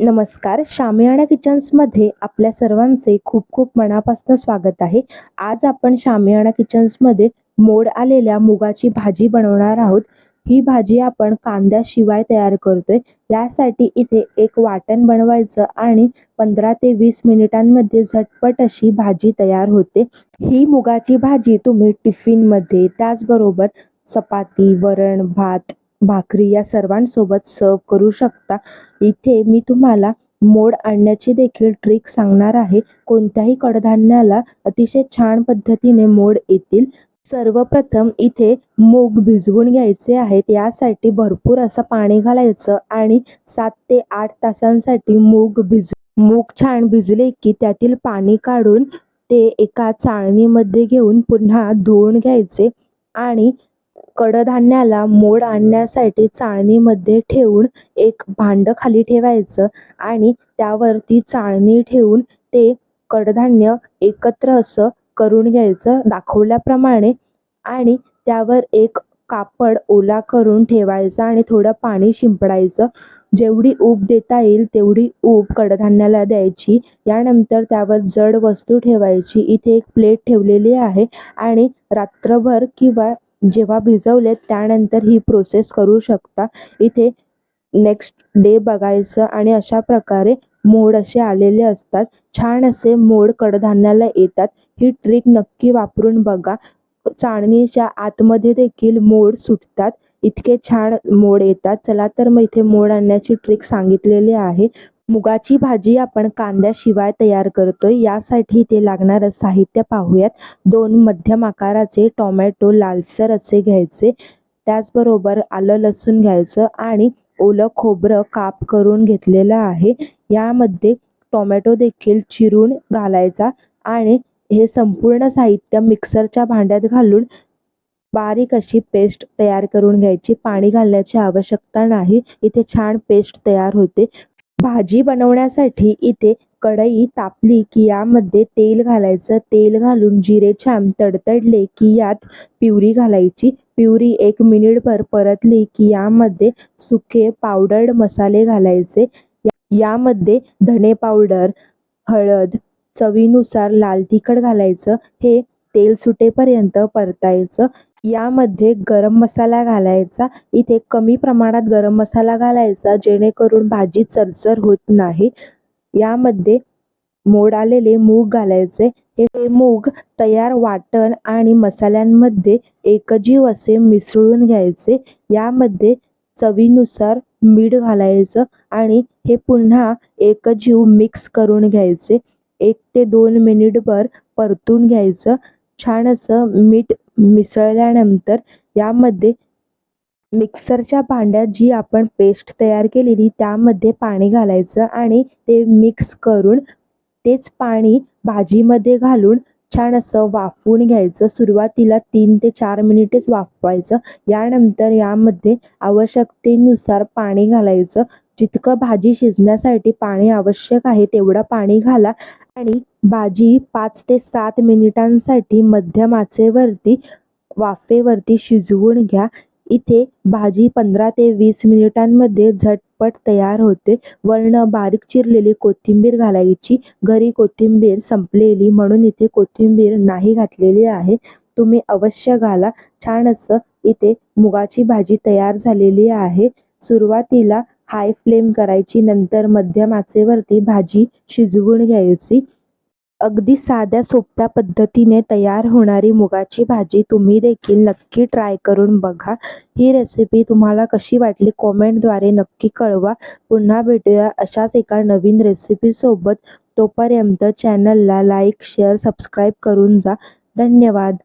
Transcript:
नमस्कार शामियाणा किचन्समध्ये आपल्या सर्वांचे खूप खूप मनापासून स्वागत आहे. आज आपण शामियाणा किचन्समध्ये मोड आलेल्या मुगाची भाजी बनवणार आहोत. ही भाजी आपण कांद्याशिवाय तयार करतोय. यासाठी इथे एक वाटण बनवायचं आणि पंधरा ते वीस मिनिटांमध्ये झटपट अशी भाजी तयार होते. ही मुगाची भाजी तुम्ही टिफिनमध्ये त्याचबरोबर चपाती वरण भात भाकरी या सर्वांसोबत सर्व करू शकता. इथे मी तुम्हाला मोड आणण्याची देखील ट्रिक सांगणार आहे. कोणत्याही कडधान्याला अतिशय छान पद्धतीने मोड येतील. सर्वप्रथम इथे मूग भिजवून घ्यायचे आहेत. यासाठी भरपूर असं पाणी घालायचं आणि सात ते आठ तासांसाठी मूग भिज मूग छान भिजले की त्यातील पाणी काढून ते एका चाळणीमध्ये घेऊन पुन्हा धुवून घ्यायचे आणि कडधान्याला मोड आणण्यासाठी चाळणीमध्ये ठेवून एक भांडं खाली ठेवायचं आणि त्यावर ती चाळणी ठेवून ते कडधान्य एकत्र असं करून घ्यायचं दाखवल्याप्रमाणे आणि त्यावर एक कापड ओला करून ठेवायचा आणि थोडं पाणी शिंपडायचं. जेवढी ऊब देता येईल तेवढी ऊब कडधान्याला द्यायची. यानंतर त्यावर जड वस्तू ठेवायची. इथे एक प्लेट ठेवलेली आहे आणि रात्रभर किंवा जेव्हा भिजवले त्यानंतर ही प्रोसेस करू शकता. इथे नेक्स्ट डे बघायचं आणि अशा प्रकारे मोड असे आलेले असतात. छान असे मोड कडधान्याला येतात. ही ट्रिक नक्की वापरून बघा. चाळणीच्या आतमध्ये देखील मोड सुटतात. इतके छान मोड येतात. चला तर मग इथे मोड आणण्याची ट्रिक सांगितलेली आहे. मुगाची भाजी आपण कांद्याशिवाय तयार करतोय. यासाठी ते लागणारं साहित्य पाहूयात. दोन मध्यम आकाराचे टोमॅटो लालसर असे घ्यायचे. त्याचबरोबर आलं लसूण घ्यायचं आणि ओलं खोबरं काप करून घेतलेलं आहे. यामध्ये टोमॅटो देखील चिरून घालायचा आणि हे संपूर्ण साहित्य मिक्सरच्या भांड्यात घालून बारीक अशी पेस्ट तयार करून घ्यायची. पाणी घालण्याची आवश्यकता नाही. इथे छान पेस्ट तयार होते. भाजी बनवण्यासाठी इथे कढई तापली की यामध्ये तेल घालायचं. तेल घालून जिरे छान तडतडले की यात पिवरी घालायची. पिवरी एक मिनिटभर परतली की यामध्ये सुके पावडर्ड मसाले घालायचे. यामध्ये धने पावडर हळद चवीनुसार लाल तिखट घालायचं. हे तेल सुटेपर्यंत परतायचं. यामध्ये गरम मसाला घालायचा इथे कमी प्रमाणात गरम मसाला घालायचा जेणेकरून भाजी चरचर होत नाही. यामध्ये मोड आलेले मूग घालायचे. हे मूग तयार वाटण आणि मसाल्यांमध्ये एकजीव असे मिसळून घ्यायचे. यामध्ये चवीनुसार मीठ घालायचं आणि हे पुन्हा एकजीव मिक्स करून घ्यायचे. एक ते दोन मिनिटभर परतून घ्यायचं. छान असं मीठ मिसळल्यानंतर यामध्ये मिक्सरच्या भांड्यात जी आपण पेस्ट तयार केलेली त्यामध्ये पाणी घालायचं आणि ते मिक्स करून तेच पाणी भाजीमध्ये घालून छान असं वाफवून घ्यायचं. सुरुवातीला तीन ते चार मिनिटेच वाफवायचं. यानंतर यामध्ये आवश्यकतेनुसार पाणी घालायचं. जितकं भाजी शिजण्यासाठी पाणी आवश्यक आहे तेवढं पाणी घाला आणि भाजी पाच ते सात मिनिटांसाठी मध्यम आचेवरती वाफेवरती शिजवून घ्या. इथे भाजी पंधरा ते वीस मिनिटांमध्ये झटपट तयार होते. वर्ण बारीक चिरलेली कोथिंबीर घालायची. घरी कोथिंबीर संपलेली म्हणून इथे कोथिंबीर नाही घातलेली आहे. तुम्ही अवश्य घाला. छान असं इथे मुगाची भाजी तयार झालेली आहे. सुरुवातीला हाय फ्लेम करायची नंतर मध्यम आचेवरती भाजी शिजवून घ्यायची. अगदी साध्या सोप्या पद्धतीने तयार होणारी मुगाची भाजी तुम्ही देखील नक्की ट्राय करून बघा. ही रेसिपी तुम्हाला कशी वाटली कॉमेंटद्वारे नक्की कळवा. पुन्हा भेटूया अशाच एका नवीन रेसिपीसोबत तोपर्यंत चॅनलला लाईक शेअर सबस्क्राईब करून जा. धन्यवाद.